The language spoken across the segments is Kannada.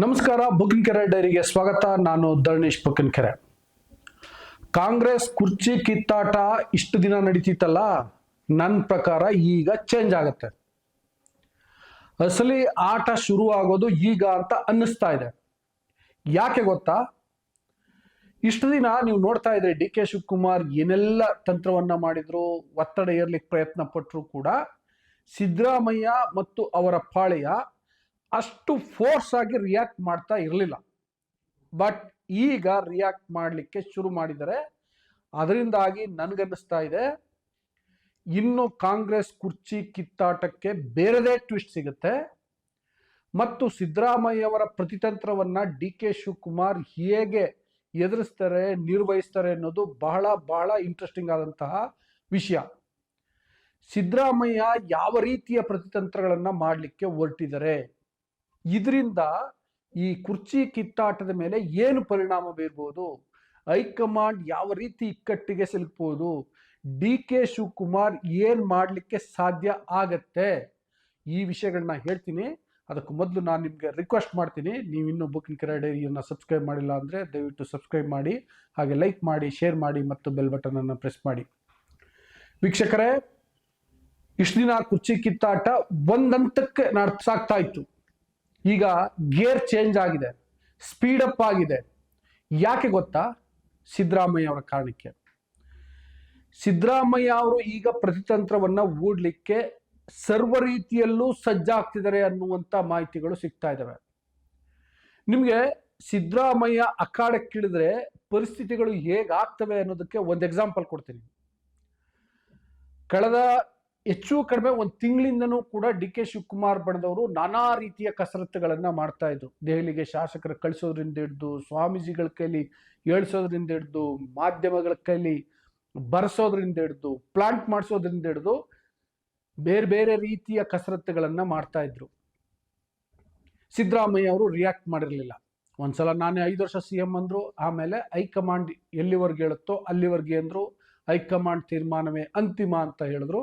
ನಮಸ್ಕಾರ ಬುಕ್ಕಿನಕೆರೆ ಡೈರಿಗೆ ಸ್ವಾಗತ. ನಾನು ಧರಣೇಶ್ ಬುಕ್ಕಿನಕೆರೆ ಕಾಂಗ್ರೆಸ್ ಕುರ್ಚಿ ಕಿತ್ತಾಟ ಇಷ್ಟು ದಿನ ನಡೀತಿತ್ತಲ್ಲ ನನ್ನ ಪ್ರಕಾರ ಈಗ ಚೇಂಜ್ ಆಗತ್ತೆ. ಅಸಲಿ ಆಟ ಶುರು ಆಗೋದು ಈಗ ಅಂತ ಅನ್ನಿಸ್ತಾ ಇದೆ. ಯಾಕೆ ಗೊತ್ತಾ? ಇಷ್ಟು ದಿನ ನೀವು ನೋಡ್ತಾ ಇದ್ರೆ ಡಿ ಕೆ ಶಿವಕುಮಾರ್ ಏನೆಲ್ಲ ತಂತ್ರವನ್ನ ಮಾಡಿದ್ರು, ಒತ್ತಡ ಏರ್ಲಿಕ್ಕೆ ಪ್ರಯತ್ನ ಪಟ್ಟರು ಕೂಡ ಸಿದ್ದರಾಮಯ್ಯ ಮತ್ತು ಅವರ ಪಾಳೆಯ ಅಷ್ಟು ಫೋರ್ಸ್ ಆಗಿ ರಿಯಾಕ್ಟ್ ಮಾಡ್ತಾ ಇರಲಿಲ್ಲ. ಬಟ್ ಈಗ ರಿಯಾಕ್ಟ್ ಮಾಡಲಿಕ್ಕೆ ಶುರು ಮಾಡಿದರೆ ಅದರಿಂದಾಗಿ ನನಗನ್ನಿಸ್ತಾ ಇದೆ, ಇನ್ನು ಕಾಂಗ್ರೆಸ್ ಕುರ್ಚಿ ಕಿತ್ತಾಟಕ್ಕೆ ಬೇರೆದೇ ಟ್ವಿಸ್ಟ್ ಸಿಗುತ್ತೆ. ಮತ್ತು ಸಿದ್ದರಾಮಯ್ಯ ಅವರ ಪ್ರತಿತಂತ್ರವನ್ನ ಡಿ ಕೆ ಶಿವಕುಮಾರ್ ಹೇಗೆ ಎದುರಿಸ್ತಾರೆ, ನಿರ್ವಹಿಸ್ತಾರೆ ಅನ್ನೋದು ಬಹಳ ಬಹಳ ಇಂಟ್ರೆಸ್ಟಿಂಗ್ ಆದಂತಹ ವಿಷಯ. ಸಿದ್ದರಾಮಯ್ಯ ಯಾವ ರೀತಿಯ ಪ್ರತಿತಂತ್ರಗಳನ್ನು ಮಾಡಲಿಕ್ಕೆ ಹೊರಟಿದ್ದಾರೆ? ಇದರಿಂದ ಈ ಕುರ್ಚಿ ಕಿತ್ತಾಟದ ಮೇಲೆ ಏನು ಪರಿಣಾಮ ಬೀರ್ಬೋದು? ಹೈಕಮಾಂಡ್ ಯಾವ ರೀತಿ ಇಕ್ಕಟ್ಟಿಗೆ ಸಿಲುಕ್ಬೋದು? ಡಿ ಕೆ ಶಿವಕುಮಾರ್ ಏನ್ ಮಾಡಲಿಕ್ಕೆ ಸಾಧ್ಯ ಆಗತ್ತೆ? ಈ ವಿಷಯಗಳನ್ನ ಹೇಳ್ತೀನಿ. ಅದಕ್ಕೂ ಮೊದಲು ನಾನು ನಿಮಗೆ ರಿಕ್ವೆಸ್ಟ್ ಮಾಡ್ತೀನಿ. ನೀವು ಇನ್ನೂ ಬುಕ್ಕಿಂಗ್ ಕೆರೆ ಡೈರಿಯನ್ನು ಸಬ್ಸ್ಕ್ರೈಬ್ ಮಾಡಿಲ್ಲ ಅಂದರೆ ದಯವಿಟ್ಟು ಸಬ್ಸ್ಕ್ರೈಬ್ ಮಾಡಿ, ಹಾಗೆ ಲೈಕ್ ಮಾಡಿ ಶೇರ್ ಮಾಡಿ ಮತ್ತು ಬೆಲ್ ಬಟನನ್ನು ಪ್ರೆಸ್ ಮಾಡಿ. ವೀಕ್ಷಕರೇ, ಇಷ್ಟು ದಿನ ಕುರ್ಚಿ ಕಿತ್ತಾಟ ಒಂದಂತಕ್ಕೆ ಸಾಕ್ತಾ ಇತ್ತು. ಈಗ ಗೇರ್ ಚೇಂಜ್ ಆಗಿದೆ ಸ್ಪೀಡ್ ಅಪ್ ಆಗಿದೆ. ಯಾಕೆ ಗೊತ್ತಾ? ಸಿದ್ದರಾಮಯ್ಯ ಅವರ ಕಾರಣಕ್ಕೆ. ಸಿದ್ದರಾಮಯ್ಯ ಅವರು ಈಗ ಪ್ರತಿತಂತ್ರವನ್ನ ಹೂಡ್ಲಿಕ್ಕೆ ಸರ್ವ ರೀತಿಯಲ್ಲೂ ಸಜ್ಜಾಗ್ತಿದ್ದಾರೆ ಅನ್ನುವಂಥ ಮಾಹಿತಿಗಳು ಸಿಗ್ತಾ ಇದ್ದಾವೆ ನಿಮಗೆ ಸಿದ್ದರಾಮಯ್ಯ ಅಖಾಡಕ್ಕಿಳಿದ್ರೆ ಪರಿಸ್ಥಿತಿಗಳು ಹೇಗಾಗ್ತವೆ ಅನ್ನೋದಕ್ಕೆ ಒಂದು ಎಕ್ಸಾಂಪಲ್ ಕೊಡ್ತೀನಿ. ಕಳೆದ ಹೆಚ್ಚು ಕಡಿಮೆ ಒಂದು ತಿಂಗಳಿಂದನೂ ಕೂಡ ಡಿ ಕೆ ಶಿವಕುಮಾರ್ ಬಣದವರು ನಾನಾ ರೀತಿಯ ಕಸರತ್ತುಗಳನ್ನು ಮಾಡ್ತಾ ಇದ್ರು. ದೆಹಲಿಗೆ ಶಾಸಕರು ಕಳಿಸೋದ್ರಿಂದ ಹಿಡ್ದು, ಸ್ವಾಮೀಜಿಗಳ ಕೈಲಿ ಏಳ್ಸೋದ್ರಿಂದ ಹಿಡ್ದು, ಮಾಧ್ಯಮಗಳ ಕೈಲಿ ಬರೆಸೋದ್ರಿಂದ ಹಿಡ್ದು, ಪ್ಲಾಂಟ್ ಮಾಡಿಸೋದ್ರಿಂದ ಹಿಡ್ದು ಬೇರೆ ಬೇರೆ ರೀತಿಯ ಕಸರತ್ತುಗಳನ್ನು ಮಾಡ್ತಾ ಇದ್ರು. ಸಿದ್ದರಾಮಯ್ಯ ಅವರು ರಿಯಾಕ್ಟ್ ಮಾಡಿರಲಿಲ್ಲ. ಒಂದ್ಸಲ ನಾನೇ ಐದು ವರ್ಷ ಸಿ ಎಂ ಅಂದರು, ಆಮೇಲೆ ಹೈಕಮಾಂಡ್ ಎಲ್ಲಿವರೆಗೆ ಹೇಳುತ್ತೋ ಅಲ್ಲಿವರೆಗೆ ಅಂದ್ರು, ಹೈಕಮಾಂಡ್ ತೀರ್ಮಾನವೇ ಅಂತಿಮ ಅಂತ ಹೇಳಿದ್ರು.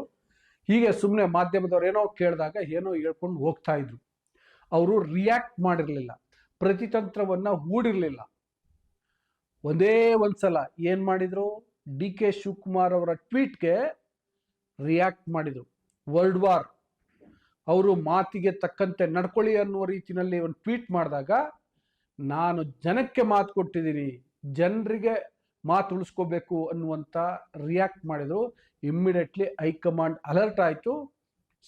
ಹೀಗೆ ಸುಮ್ಮನೆ ಮಾಧ್ಯಮದವ್ರು ಏನೋ ಕೇಳಿದಾಗ ಏನೋ ಹೇಳ್ಕೊಂಡು ಹೋಗ್ತಾ ಇದ್ರು. ಅವರು ರಿಯಾಕ್ಟ್ ಮಾಡಿರಲಿಲ್ಲ. ಪ್ರತಿತಂತ್ರವನ್ನು ಹೂಡಿರಲಿಲ್ಲ. ಒಂದೇ ಒಂದ್ಸಲ ಏನು ಮಾಡಿದ್ರು? ಡಿ ಕೆ ಶಿವಕುಮಾರ್ ಅವರ ಟ್ವೀಟ್ಗೆ ರಿಯಾಕ್ಟ್ ಮಾಡಿದ್ರು. ವರ್ಲ್ಡ್ ವಾರ್ ಅವರು ಮಾತಿಗೆ ತಕ್ಕಂತೆ ನಡ್ಕೊಳ್ಳಿ ಅನ್ನುವ ರೀತಿಯಲ್ಲಿ ಒಂದು ಟ್ವೀಟ್ ಮಾಡಿದಾಗ, ನಾನು ಜನಕ್ಕೆ ಮಾತು ಕೊಟ್ಟಿದ್ದೀನಿ. ಜನರಿಗೆ ಮಾತು ಉಳಿಸ್ಕೋಬೇಕು ಅನ್ನುವಂಥ ರಿಯಾಕ್ಟ್ ಮಾಡಿದ್ರು. ಇಮ್ಮಿಡಿಯೇಟ್ಲಿ ಹೈಕಮಾಂಡ್ ಅಲರ್ಟ್ ಆಯಿತು.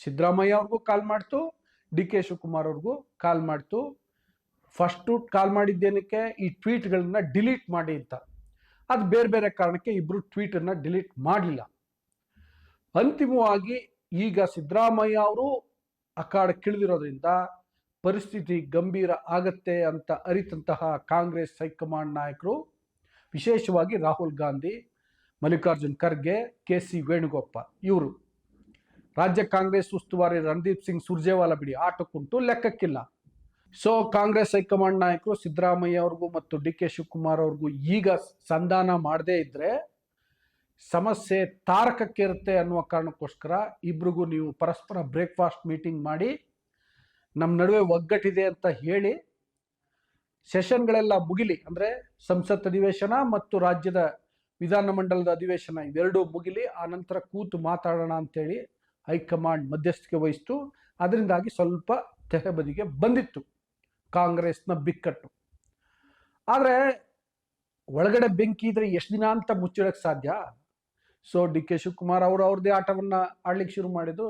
ಸಿದ್ದರಾಮಯ್ಯ ಅವ್ರಿಗೂ ಕಾಲ್ ಮಾಡ್ತು. ಡಿ ಕೆ ಶಿವಕುಮಾರ್ ಅವ್ರಿಗೂ ಕಾಲ್ ಮಾಡ್ತು. ಫಸ್ಟು ಕಾಲ್ ಮಾಡಿದ್ದೇನಕ್ಕೆ? ಈ ಟ್ವೀಟ್ಗಳನ್ನ ಡಿಲೀಟ್ ಮಾಡಿ ಅಂತ. ಅದು ಬೇರೆ ಬೇರೆ ಕಾರಣಕ್ಕೆ ಇಬ್ಬರು ಟ್ವೀಟನ್ನು ಡಿಲೀಟ್ ಮಾಡಲಿಲ್ಲ. ಅಂತಿಮವಾಗಿ ಈಗ ಸಿದ್ದರಾಮಯ್ಯ ಅವರು ಅಖಾಡಕ್ಕಿಳಿದಿರೋದ್ರಿಂದ ಪರಿಸ್ಥಿತಿ ಗಂಭೀರ ಆಗತ್ತೆ ಅಂತ ಅರಿತಂತಹ ಕಾಂಗ್ರೆಸ್ ಹೈಕಮಾಂಡ್ ನಾಯಕರು ವಿಶೇಷವಾಗಿ ರಾಹುಲ್ ಗಾಂಧಿ, ಮಲ್ಲಿಕಾರ್ಜುನ್ ಖರ್ಗೆ, ಕೆ ಸಿ ವೇಣುಗೋಪಾಲ್ ಇವರು. ರಾಜ್ಯ ಕಾಂಗ್ರೆಸ್ ಉಸ್ತುವಾರಿ ರಣದೀಪ್ ಸಿಂಗ್ ಸುರ್ಜೇವಾಲಾ ಬಿಡಿ ಆಟಕ್ಕುಂಟು ಲೆಕ್ಕಕ್ಕಿಲ್ಲ. ಸೊ ಕಾಂಗ್ರೆಸ್ ಹೈಕಮಾಂಡ್ ನಾಯಕರು ಸಿದ್ದರಾಮಯ್ಯ ಅವ್ರಿಗೂ ಮತ್ತು ಡಿ ಕೆ ಶಿವಕುಮಾರ್ ಅವ್ರಿಗೂ ಈಗ ಸಂಧಾನ ಮಾಡದೇ ಇದ್ರೆ ಸಮಸ್ಯೆ ತಾರಕಕ್ಕೆ ಇರುತ್ತೆ ಅನ್ನುವ ಕಾರಣಕ್ಕೋಸ್ಕರ ಇಬ್ರಿಗೂ ನೀವು ಪರಸ್ಪರ ಬ್ರೇಕ್ಫಾಸ್ಟ್ ಮೀಟಿಂಗ್ ಮಾಡಿ ನಮ್ಮ ನಡುವೆ ಒಗ್ಗಟ್ಟಿದೆ ಅಂತ ಹೇಳಿ ಸೆಷನ್ಗಳೆಲ್ಲ ಮುಗಿಲಿ, ಅಂದರೆ ಸಂಸತ್ ಅಧಿವೇಶನ ಮತ್ತು ರಾಜ್ಯದ ವಿಧಾನಮಂಡಲದ ಅಧಿವೇಶನ ಇವೆರಡೂ ಮುಗಿಲಿ, ಆ ನಂತರ ಕೂತು ಮಾತಾಡೋಣ ಅಂತೇಳಿ ಹೈಕಮಾಂಡ್ ಮಧ್ಯಸ್ಥಿಕೆ ವಹಿಸ್ತು. ಅದರಿಂದಾಗಿ ಸ್ವಲ್ಪ ತೆಹಬದಿಗೆ ಬಂದಿತ್ತು ಕಾಂಗ್ರೆಸ್ನ ಬಿಕ್ಕಟ್ಟು. ಆದರೆ ಒಳಗಡೆ ಬೆಂಕಿ ಇದ್ರೆ ಎಷ್ಟು ದಿನ ಅಂತ ಮುಚ್ಚಿಡಕ್ಕೆ ಸಾಧ್ಯ? ಸೊ, ಡಿ ಕೆ ಶಿವಕುಮಾರ್ ಅವರು ಅವ್ರದ್ದೇ ಆಟವನ್ನು ಆಡ್ಲಿಕ್ಕೆ ಶುರು ಮಾಡಿದ್ರು.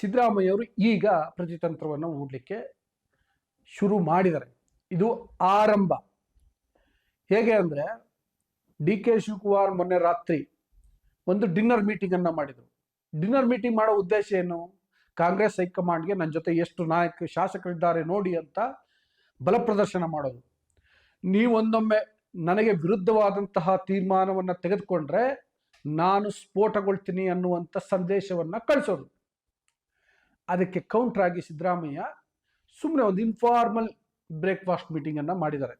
ಸಿದ್ದರಾಮಯ್ಯ ಅವರು ಈಗ ಪ್ರತಿತಂತ್ರವನ್ನು ಹೂಡ್ಲಿಕ್ಕೆ ಶುರು ಮಾಡಿದ್ದಾರೆ. ಇದು ಆರಂಭ. ಹೇಗೆ ಅಂದರೆ ಡಿ ಕೆ ಶಿವಕುಮಾರ್ ಮೊನ್ನೆ ರಾತ್ರಿ ಒಂದು ಡಿನ್ನರ್ ಮೀಟಿಂಗ್ ಅನ್ನ ಮಾಡಿದರು. ಡಿನ್ನರ್ ಮೀಟಿಂಗ್ ಮಾಡೋ ಉದ್ದೇಶ ಏನು? ಕಾಂಗ್ರೆಸ್ ಹೈಕಮಾಂಡ್ಗೆ ನನ್ನ ಜೊತೆ ಎಷ್ಟು ನಾಯಕ, ಶಾಸಕರಿದ್ದಾರೆ ನೋಡಿ ಅಂತ ಬಲ ಪ್ರದರ್ಶನ ಮಾಡೋದು. ನೀವೊಂದೊಮ್ಮೆ ನನಗೆ ವಿರುದ್ಧವಾದಂತಹ ತೀರ್ಮಾನವನ್ನು ತೆಗೆದುಕೊಂಡ್ರೆ ನಾನು ಸ್ಫೋಟಗೊಳ್ತೀನಿ ಅನ್ನುವಂಥ ಸಂದೇಶವನ್ನು ಕಳಿಸೋದು. ಅದಕ್ಕೆ ಕೌಂಟರ್ ಆಗಿ ಸಿದ್ದರಾಮಯ್ಯ ಸುಮ್ಮನೆ ಒಂದು ಇನ್ಫಾರ್ಮಲ್ ಬ್ರೇಕ್ಫಾಸ್ಟ್ ಮೀಟಿಂಗನ್ನು ಮಾಡಿದ್ದಾರೆ.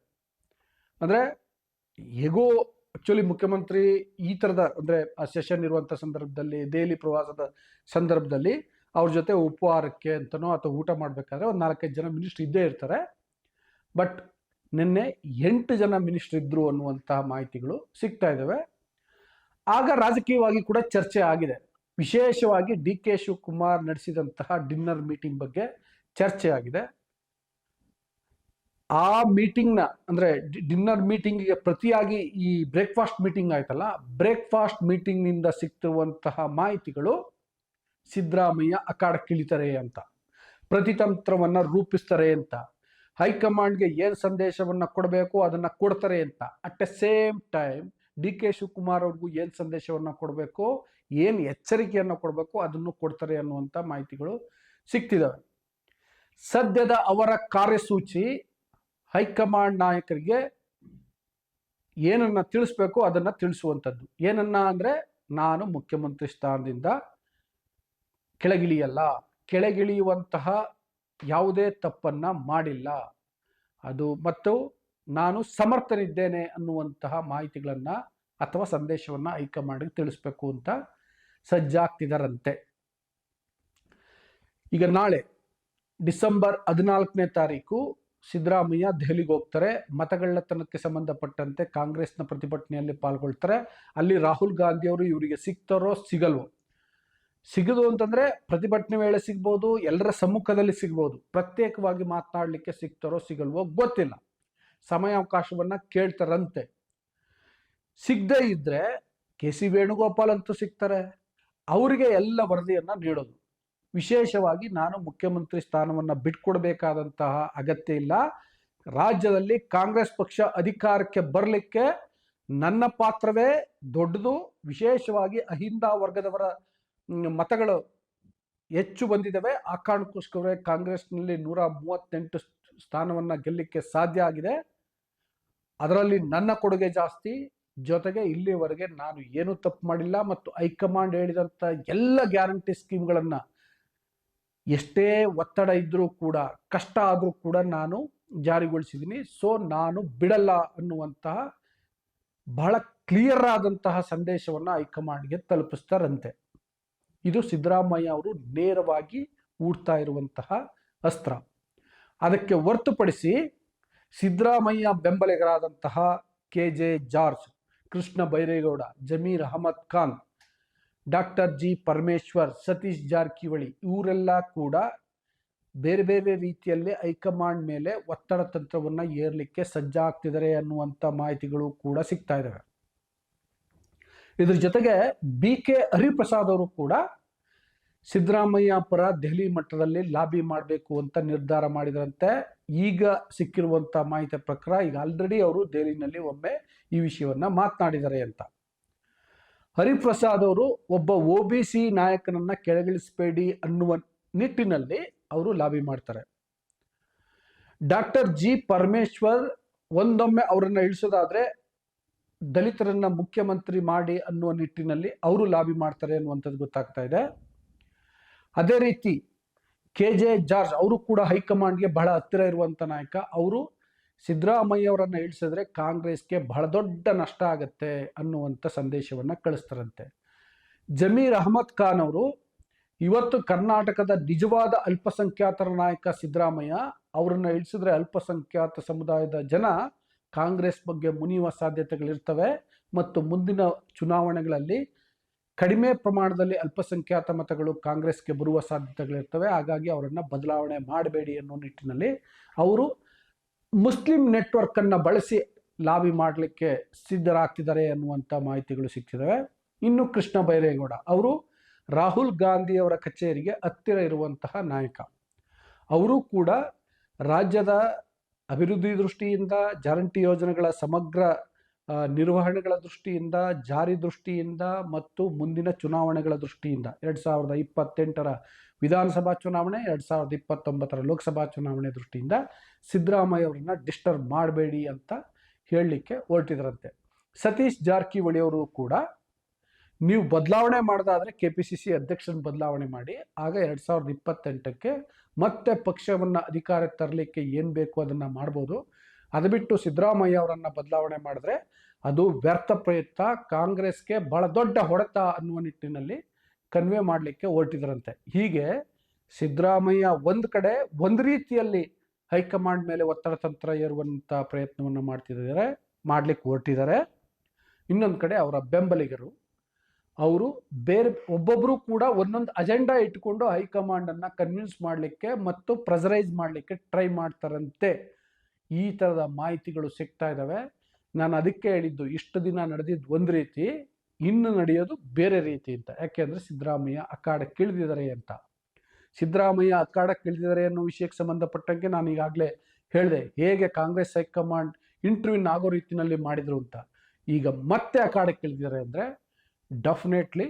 ಅಂದರೆ ಹೇಗೋ ಆಕ್ಚುಲಿ ಮುಖ್ಯಮಂತ್ರಿ ಈ ಥರದ ಅಂದರೆ ಆ ಸೆಷನ್ ಇರುವಂಥ ಸಂದರ್ಭದಲ್ಲಿ, ದೆಹಲಿ ಪ್ರವಾಸದ ಸಂದರ್ಭದಲ್ಲಿ ಅವ್ರ ಜೊತೆ ಉಪಹಾರಕ್ಕೆ ಅಂತನೋ ಅಥವಾ ಊಟ ಮಾಡಬೇಕಾದ್ರೆ ಒಂದು ನಾಲ್ಕೈದು ಜನ ಮಿನಿಸ್ಟ್ರ್ ಇದ್ದೇ ಇರ್ತಾರೆ. ಬಟ್ ನಿನ್ನೆ ಎಂಟು ಜನ ಮಿನಿಸ್ಟ್ರ್ ಇದ್ದರು ಅನ್ನುವಂತಹ ಮಾಹಿತಿಗಳು ಸಿಗ್ತಾ ಇದ್ದಾವೆ. ಆಗ ರಾಜಕೀಯವಾಗಿ ಕೂಡ ಚರ್ಚೆ ಆಗಿದೆ. ವಿಶೇಷವಾಗಿ ಡಿ ಕೆ ಶಿವಕುಮಾರ್ ನಡೆಸಿದಂತಹ ಡಿನ್ನರ್ ಮೀಟಿಂಗ್ ಬಗ್ಗೆ ಚರ್ಚೆ ಆಗಿದೆ. ಆ ಮೀಟಿಂಗ್ನ ಅಂದ್ರೆ ಡಿನ್ನರ್ ಮೀಟಿಂಗಿಗೆ ಪ್ರತಿಯಾಗಿ ಈ ಬ್ರೇಕ್ಫಾಸ್ಟ್ ಮೀಟಿಂಗ್ ಆಯ್ತಲ್ಲ ಬ್ರೇಕ್ಫಾಸ್ಟ್ ಮೀಟಿಂಗ್ನಿಂದ ಸಿಕ್ತಿರುವಂತಹ ಮಾಹಿತಿಗಳು ಸಿದ್ದರಾಮಯ್ಯ ಅಖಾಡಕ್ಕಿಳಿತಾರೆ ಅಂತ, ಪ್ರತಿತಂತ್ರವನ್ನು ರೂಪಿಸ್ತಾರೆ ಅಂತ ಹೈಕಮಾಂಡ್ಗೆ ಏನು ಸಂದೇಶವನ್ನ ಕೊಡಬೇಕು ಅದನ್ನ ಕೊಡ್ತಾರೆ ಅಂತ at a same time D K Shivakumar ಅವ್ರಿಗೂ ಏನು ಸಂದೇಶವನ್ನ ಕೊಡಬೇಕು, ಏನು ಎಚ್ಚರಿಕೆಯನ್ನು ಕೊಡಬೇಕು ಅದನ್ನು ಕೊಡ್ತಾರೆ ಅನ್ನುವಂಥ ಮಾಹಿತಿಗಳು ಸಿಗ್ತಿದ್ದಾವೆ ಸದ್ಯದ ಅವರ ಕಾರ್ಯಸೂಚಿ ಹೈಕಮಾಂಡ್ ನಾಯಕರಿಗೆ ಏನನ್ನ ತಿಳಿಸ್ಬೇಕು ಅದನ್ನ ತಿಳಿಸುವಂಥದ್ದು. ಏನನ್ನ ಅಂದ್ರೆ ನಾನು ಮುಖ್ಯಮಂತ್ರಿ ಸ್ಥಾನದಿಂದ ಕೆಳಗಿಳಿಯಲ್ಲ. ಕೆಳಗಿಳಿಯುವಂತಹ ಯಾವುದೇ ತಪ್ಪನ್ನ ಮಾಡಿಲ್ಲ. ಅದು ಮತ್ತು ನಾನು ಸಮರ್ಥನಿದ್ದೇನೆ ಅನ್ನುವಂತಹ ಮಾಹಿತಿಗಳನ್ನು ಅಥವಾ ಸಂದೇಶವನ್ನು ಹೈಕಮಾಂಡ್ಗೆ ತಿಳಿಸ್ಬೇಕು ಅಂತ ಸಜ್ಜಾಗ್ತಿದಾರಂತೆ. ಈಗ ನಾಳೆ ಡಿಸೆಂಬರ್ ಹದಿನಾಲ್ಕನೇ ತಾರೀಕು ಸಿದ್ದರಾಮಯ್ಯ ದೆಹಲಿಗೆ ಹೋಗ್ತಾರೆ. ಮತಗಳ್ಳತನಕ್ಕೆ ಸಂಬಂಧಪಟ್ಟಂತೆ ಕಾಂಗ್ರೆಸ್ನ ಪ್ರತಿಭಟನೆಯಲ್ಲಿ ಪಾಲ್ಗೊಳ್ತಾರೆ. ಅಲ್ಲಿ ರಾಹುಲ್ ಗಾಂಧಿ ಅವರು ಇವರಿಗೆ ಸಿಗ್ತಾರೋ ಸಿಗಲ್ವೋ? ಸಿಗದು ಅಂತಂದ್ರೆ ಪ್ರತಿಭಟನೆ ವೇಳೆ ಸಿಗ್ಬೋದು, ಎಲ್ಲರ ಸಮ್ಮುಖದಲ್ಲಿ ಸಿಗ್ಬೋದು. ಪ್ರತ್ಯೇಕವಾಗಿ ಮಾತನಾಡಲಿಕ್ಕೆ ಸಿಗ್ತಾರೋ ಸಿಗಲ್ವೋ ಗೊತ್ತಿಲ್ಲ. ಸಮಯಾವಕಾಶವನ್ನು ಕೇಳ್ತಾರಂತೆ. ಸಿಗದೇ ಇದ್ದರೆ ಕೆ ಸಿ ವೇಣುಗೋಪಾಲ್ ಅಂತೂ ಸಿಗ್ತಾರೆ. ಅವರಿಗೆ ಎಲ್ಲ ವರದಿಯನ್ನು ನೀಡೋದು. ವಿಶೇಷವಾಗಿ ನಾನು ಮುಖ್ಯಮಂತ್ರಿ ಸ್ಥಾನವನ್ನು ಬಿಟ್ಕೊಡ್ಬೇಕಾದಂತಹ ಅಗತ್ಯ ಇಲ್ಲ. ರಾಜ್ಯದಲ್ಲಿ ಕಾಂಗ್ರೆಸ್ ಪಕ್ಷ ಅಧಿಕಾರಕ್ಕೆ ಬರಲಿಕ್ಕೆ ನನ್ನ ಪಾತ್ರವೇ ದೊಡ್ಡದು. ವಿಶೇಷವಾಗಿ ಅಹಿಂದ ವರ್ಗದವರ ಮತಗಳು ಹೆಚ್ಚು ಬಂದಿದ್ದಾವೆ. ಆ ಕಾರಣಕ್ಕೋಸ್ಕರ ಕಾಂಗ್ರೆಸ್ನಲ್ಲಿ ನೂರ ಮೂವತ್ತೆಂಟು ಸ್ಥಾನವನ್ನು ಗೆಲ್ಲಲಿಕ್ಕೆ ಸಾಧ್ಯ ಆಗಿದೆ. ಅದರಲ್ಲಿ ನನ್ನ ಕೊಡುಗೆ ಜಾಸ್ತಿ. ಜೊತೆಗೆ ಇಲ್ಲಿವರೆಗೆ ನಾನು ಏನೂ ತಪ್ಪು ಮಾಡಿಲ್ಲ. ಮತ್ತು ಹೈಕಮಾಂಡ್ ಹೇಳಿದಂಥ ಎಲ್ಲ ಗ್ಯಾರಂಟಿ ಸ್ಕೀಮ್ಗಳನ್ನ ಎಷ್ಟೇ ಒತ್ತಡ ಇದ್ದರೂ ಕೂಡ, ಕಷ್ಟ ಆದರೂ ಕೂಡ ನಾನು ಜಾರಿಗೊಳಿಸಿದ್ದೀನಿ. ಸೊ ನಾನು ಬಿಡಲ್ಲ ಅನ್ನುವಂತಹ ಬಹಳ ಕ್ಲಿಯರ್ ಆದಂತಹ ಸಂದೇಶವನ್ನ ಹೈಕಮಾಂಡ್ಗೆ ತಲುಪಿಸ್ತಾರಂತೆ. ಇದು ಸಿದ್ದರಾಮಯ್ಯ ಅವರು ನೇರವಾಗಿ ಊಡ್ತಾ ಇರುವಂತಹ ಅಸ್ತ್ರ. ಅದಕ್ಕೆ ಹೊರತುಪಡಿಸಿ Siddaramaiah ಬೆಂಬಲಿಗರಾದಂತಹ K J George, Krishna Byregowda, Zameer Ahmed Khan doctor G Parameshwar, Satish Jarkiholi ಇವರೆಲ್ಲ ಕೂಡ ಬೇರೆ ಬೇರೆ ರೀತಿಯಲ್ಲಿ ಹೈಕಮಾಂಡ್ ಮೇಲೆ ಒತ್ತಡ ತಂತ್ರವನ್ನು ಏರ್ಲಿಕ್ಕೆ ಸಜ್ಜಾಗ್ತಿದ್ದಾರೆ ಅನ್ನುವಂಥ ಮಾಹಿತಿಗಳು ಕೂಡ ಸಿಗ್ತಾ ಇದ್ದಾವೆ ಇದ್ರ ಜೊತೆಗೆ ಬಿ ಕೆ ಹರಿಪ್ರಸಾದ್ ಅವರು ಕೂಡ ಸಿದ್ದರಾಮಯ್ಯ ಪರ ದೆಹಲಿ ಮಟ್ಟದಲ್ಲಿ ಲಾಬಿ ಮಾಡಬೇಕು ಅಂತ ನಿರ್ಧಾರ ಮಾಡಿದ್ರಂತೆ. ಈಗ ಸಿಕ್ಕಿರುವಂಥ ಮಾಹಿತಿ ಪ್ರಕಾರ ಈಗ ಆಲ್ರೆಡಿ ಅವರು ದೆಹಲಿನಲ್ಲಿ ಒಮ್ಮೆ ಈ ವಿಷಯವನ್ನ ಮಾತನಾಡಿದ್ದಾರೆ ಅಂತ. ಹರಿಪ್ರಸಾದ್ ಅವರು ಒಬ್ಬ ಒ ಬಿ ಸಿ ನಾಯಕನನ್ನ ಕೆಳಗಿಳಿಸಬೇಡಿ ಅನ್ನುವ ನಿಟ್ಟಿನಲ್ಲಿ ಅವರು ಲಾಬಿ ಮಾಡ್ತಾರೆ. ಡಾಕ್ಟರ್ ಜಿ ಪರಮೇಶ್ವರ್ ಒಂದೊಮ್ಮೆ ಅವರನ್ನ ಇಳಿಸೋದಾದ್ರೆ ದಲಿತರನ್ನ ಮುಖ್ಯಮಂತ್ರಿ ಮಾಡಿ ಅನ್ನುವ ನಿಟ್ಟಿನಲ್ಲಿ ಅವರು ಲಾಬಿ ಮಾಡ್ತಾರೆ ಅನ್ನುವಂಥದ್ದು ಗೊತ್ತಾಗ್ತಾ ಇದೆ. ಅದೇ ರೀತಿ ಕೆ ಜೆ ಜಾರ್ಜ್ ಅವರು ಕೂಡ ಹೈಕಮಾಂಡ್ಗೆ ಬಹಳ ಹತ್ತಿರ ಇರುವಂತ ನಾಯಕ. ಅವರು ಸಿದ್ದರಾಮಯ್ಯ ಅವರನ್ನ ಇಳಿಸಿದ್ರೆ ಕಾಂಗ್ರೆಸ್ಗೆ ಬಹಳ ದೊಡ್ಡ ನಷ್ಟ ಆಗುತ್ತೆ ಅನ್ನುವಂಥ ಸಂದೇಶವನ್ನು ಕಳಿಸ್ತಾರಂತೆ. ಜಮೀರ್ ಅಹಮದ್ ಖಾನ್ ಅವರು ಇವತ್ತು ಕರ್ನಾಟಕದ ನಿಜವಾದ ಅಲ್ಪಸಂಖ್ಯಾತರ ನಾಯಕ ಸಿದ್ದರಾಮಯ್ಯ ಅವರನ್ನು ಇಳಿಸಿದ್ರೆ ಅಲ್ಪಸಂಖ್ಯಾತ ಸಮುದಾಯದ ಜನ ಕಾಂಗ್ರೆಸ್ ಬಗ್ಗೆ ಮುನಿಯುವ ಸಾಧ್ಯತೆಗಳಿರ್ತವೆ ಮತ್ತು ಮುಂದಿನ ಚುನಾವಣೆಗಳಲ್ಲಿ ಕಡಿಮೆ ಪ್ರಮಾಣದಲ್ಲಿ ಅಲ್ಪಸಂಖ್ಯಾತ ಮತಗಳು ಕಾಂಗ್ರೆಸ್ಗೆ ಬರುವ ಸಾಧ್ಯತೆಗಳಿರ್ತವೆ. ಹಾಗಾಗಿ ಅವರನ್ನು ಬದಲಾವಣೆ ಮಾಡಬೇಡಿ ಅನ್ನೋ ನಿಟ್ಟಿನಲ್ಲಿ ಅವರು ಮುಸ್ಲಿಂ ನೆಟ್ವರ್ಕ್ ಅನ್ನ ಬಳಸಿ ಲಾಬಿ ಮಾಡಲಿಕ್ಕೆ ಸಿದ್ಧರಾಗ್ತಿದ್ದಾರೆ ಅನ್ನುವಂಥ ಮಾಹಿತಿಗಳು ಸಿಗ್ತಿದ್ದಾವೆ ಇನ್ನು ಕೃಷ್ಣ ಬೈರೇಗೌಡ ಅವರು ರಾಹುಲ್ ಗಾಂಧಿ ಅವರ ಕಚೇರಿಗೆ ಹತ್ತಿರ ಇರುವಂತಹ ನಾಯಕ. ಅವರು ಕೂಡ ರಾಜ್ಯದ ಅಭಿವೃದ್ಧಿ ದೃಷ್ಟಿಯಿಂದ, ಜಾರಂಟಿ ಯೋಜನೆಗಳ ಸಮಗ್ರ ನಿರ್ವಹಣೆಗಳ ದೃಷ್ಟಿಯಿಂದ, ಜಾರಿ ದೃಷ್ಟಿಯಿಂದ ಮತ್ತು ಮುಂದಿನ ಚುನಾವಣೆಗಳ ದೃಷ್ಟಿಯಿಂದ. ಎರಡು ಸಾವಿರದ ಇಪ್ಪತ್ತೆಂಟರ ವಿಧಾನಸಭಾ ಚುನಾವಣೆ, ಎರಡು ಸಾವಿರದ ಇಪ್ಪತ್ತೊಂಬತ್ತರ ಲೋಕಸಭಾ ಚುನಾವಣೆ ದೃಷ್ಟಿಯಿಂದ ಸಿದ್ದರಾಮಯ್ಯ ಅವರನ್ನ ಡಿಸ್ಟರ್ಬ್ ಮಾಡಬೇಡಿ ಅಂತ ಹೇಳಲಿಕ್ಕೆ ಹೊರಟಿದ್ರಂತೆ. ಸತೀಶ್ ಜಾರಕಿಹೊಳಿ ಅವರು ಕೂಡ ನೀವು ಬದಲಾವಣೆ ಮಾಡೋದಾದರೆ ಕೆ ಪಿ ಸಿ ಸಿ ಅಧ್ಯಕ್ಷನ ಬದಲಾವಣೆ ಮಾಡಿ, ಆಗ ಎರಡು ಸಾವಿರದ ಇಪ್ಪತ್ತೆಂಟಕ್ಕೆ ಮತ್ತೆ ಪಕ್ಷವನ್ನು ಅಧಿಕಾರಕ್ಕೆ ತರಲಿಕ್ಕೆ ಏನು ಬೇಕು ಅದನ್ನು ಮಾಡ್ಬೋದು. ಅದು ಬಿಟ್ಟು ಸಿದ್ದರಾಮಯ್ಯ ಅವರನ್ನು ಬದಲಾವಣೆ ಮಾಡಿದ್ರೆ ಅದು ವ್ಯರ್ಥ ಪ್ರಯತ್ನ ಕಾಂಗ್ರೆಸ್ಗೆ ಬಹಳ ದೊಡ್ಡ ಹೊಡೆತ ಅನ್ನುವ ನಿಟ್ಟಿನಲ್ಲಿ ಕನ್ವೆ ಮಾಡಲಿಕ್ಕೆ ಹೊರಟಿದ್ರಂತೆ. ಹೀಗೆ ಸಿದ್ದರಾಮಯ್ಯ ಒಂದು ಕಡೆ ಒಂದು ರೀತಿಯಲ್ಲಿ ಹೈಕಮಾಂಡ್ ಮೇಲೆ ಒತ್ತಡ ತಂತ್ರ ಏರುವಂಥ ಪ್ರಯತ್ನವನ್ನು ಮಾಡ್ತಿದ್ದಾರೆ, ಮಾಡಲಿಕ್ಕೆ ಹೊರಟಿದ್ದಾರೆ. ಇನ್ನೊಂದು ಕಡೆ ಅವರ ಬೆಂಬಲಿಗರು, ಅವರು ಬೇರೆ ಒಬ್ಬೊಬ್ಬರು ಕೂಡ ಒಂದೊಂದು ಅಜೆಂಡಾ ಇಟ್ಕೊಂಡು ಹೈಕಮಾಂಡನ್ನು ಕನ್ವಿನ್ಸ್ ಮಾಡಲಿಕ್ಕೆ ಮತ್ತು ಪ್ರೆಸರೈಸ್ ಮಾಡಲಿಕ್ಕೆ ಟ್ರೈ ಮಾಡ್ತಾರಂತೆ. ಈ ಥರದ ಮಾಹಿತಿಗಳು ಸಿಗ್ತಾ ಇದ್ದಾವೆ ನಾನು ಅದಕ್ಕೆ ಹೇಳಿದ್ದು ಇಷ್ಟು ದಿನ ನಡೆದಿದ್ದು ಒಂದು ರೀತಿ, ಇನ್ನು ನಡೆಯೋದು ಬೇರೆ ರೀತಿ ಅಂತ. ಯಾಕೆಂದರೆ ಸಿದ್ದರಾಮಯ್ಯ ಅಖಾಡಕ್ಕೆ ಇಳಿದಿದ್ದಾರೆ ಅಂತ. ಸಿದ್ದರಾಮಯ್ಯ ಅಖಾಡಕ್ಕೆ ಇಳಿದಿದ್ದಾರೆ ಅನ್ನೋ ವಿಷಯಕ್ಕೆ ಸಂಬಂಧಪಟ್ಟಂಗೆ ನಾನು ಈಗಾಗಲೇ ಹೇಳಿದೆ, ಹೇಗೆ ಕಾಂಗ್ರೆಸ್ ಹೈಕಮಾಂಡ್ ಇಂಟರ್ವ್ಯೂನ್ ಆಗೋ ರೀತಿಯಲ್ಲಿ ಮಾಡಿದ್ರು ಅಂತ. ಈಗ ಮತ್ತೆ ಅಖಾಡಕ್ಕೆ ಇಳಿದಿದ್ದಾರೆ ಅಂದರೆ ಡೆಫಿನೆಟ್ಲಿ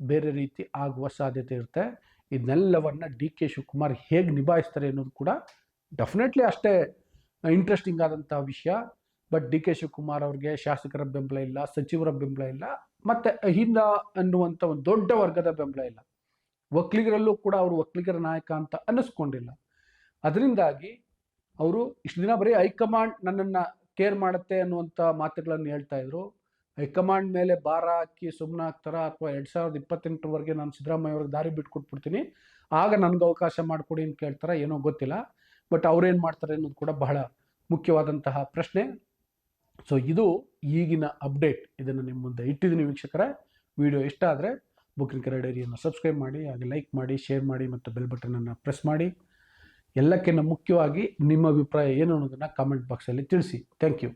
ಬೇರೆ ರೀತಿ ಆಗುವ ಸಾಧ್ಯತೆ ಇರುತ್ತೆ. ಇದನ್ನೆಲ್ಲವನ್ನು ಡಿ ಕೆ ಶಿವಕುಮಾರ್ ಹೇಗೆ ನಿಭಾಯಿಸ್ತಾರೆ ಅನ್ನೋದು ಕೂಡ ಡೆಫಿನೆಟ್ಲಿ ಅಷ್ಟೇ ಇಂಟ್ರೆಸ್ಟಿಂಗ್ ಆದಂಥ ವಿಷಯ. ಬಟ್ ಡಿ ಕೆ ಶಿವಕುಮಾರ್ ಅವ್ರಿಗೆ ಶಾಸಕರ ಬೆಂಬಲ ಇಲ್ಲ, ಸಚಿವರ ಬೆಂಬಲ ಇಲ್ಲ, ಮತ್ತು ಅಹಿಂದ ಅನ್ನುವಂಥ ಒಂದು ದೊಡ್ಡ ವರ್ಗದ ಬೆಂಬಲ ಇಲ್ಲ. ಒಕ್ಕಲಿಗರಲ್ಲೂ ಕೂಡ ಅವರು ಒಕ್ಕಲಿಗರ ನಾಯಕ ಅಂತ ಅನ್ನಿಸ್ಕೊಂಡಿಲ್ಲ. ಅದರಿಂದಾಗಿ ಅವರು ಇಷ್ಟು ದಿನ ಬರೀ ಹೈಕಮಾಂಡ್ ನನ್ನನ್ನು ಕೇರ್ ಮಾಡುತ್ತೆ ಅನ್ನುವಂಥ ಮಾತುಗಳನ್ನು ಹೇಳ್ತಾ ಇದ್ರು. ಹೈಕಮಾಂಡ್ ಮೇಲೆ ಭಾರ ಹಾಕಿ ಸುಮ್ಮನೆ ಆಗ್ತಾರ ಅಥವಾ ಎರಡು ಸಾವಿರದ ಇಪ್ಪತ್ತೆಂಟರವರೆಗೆ ನಾನು ಸಿದ್ದರಾಮಯ್ಯ ಅವ್ರಿಗೆ ದಾರಿ ಬಿಟ್ಕೊಟ್ಬಿಡ್ತೀನಿ. ಆಗ ನನಗೆ ಅವಕಾಶ ಮಾಡಿಕೊಡಿ ಅಂತ ಕೇಳ್ತಾರ ಏನೋ ಗೊತ್ತಿಲ್ಲ. ಬಟ್ ಅವ್ರೇನು ಮಾಡ್ತಾರೆ ಅನ್ನೋದು ಕೂಡ ಬಹಳ ಮುಖ್ಯವಾದಂತಹ ಪ್ರಶ್ನೆ. ಸೊ ಇದು ಈಗಿನ ಅಪ್ಡೇಟ್. ಇದನ್ನು ನಿಮ್ಮ ಮುಂದೆ ಇಟ್ಟಿದ್ದೀನಿ ವೀಕ್ಷಕರೇ. ವಿಡಿಯೋ ಇಷ್ಟ ಆದರೆ ಬುಕ್ಕಿಂಗ್ ಕರೆ ಸಬ್ಸ್ಕ್ರೈಬ್ ಮಾಡಿ, ಹಾಗೆ ಲೈಕ್ ಮಾಡಿ ಶೇರ್ ಮಾಡಿ ಮತ್ತು ಬೆಲ್ ಬಟನನ್ನು ಪ್ರೆಸ್ ಮಾಡಿ. ಎಲ್ಲಕ್ಕಿಂತ ಮುಖ್ಯವಾಗಿ ನಿಮ್ಮ ಅಭಿಪ್ರಾಯ ಏನು ಅನ್ನೋದನ್ನು ಕಾಮೆಂಟ್ ಬಾಕ್ಸಲ್ಲಿ ತಿಳಿಸಿ. Thank you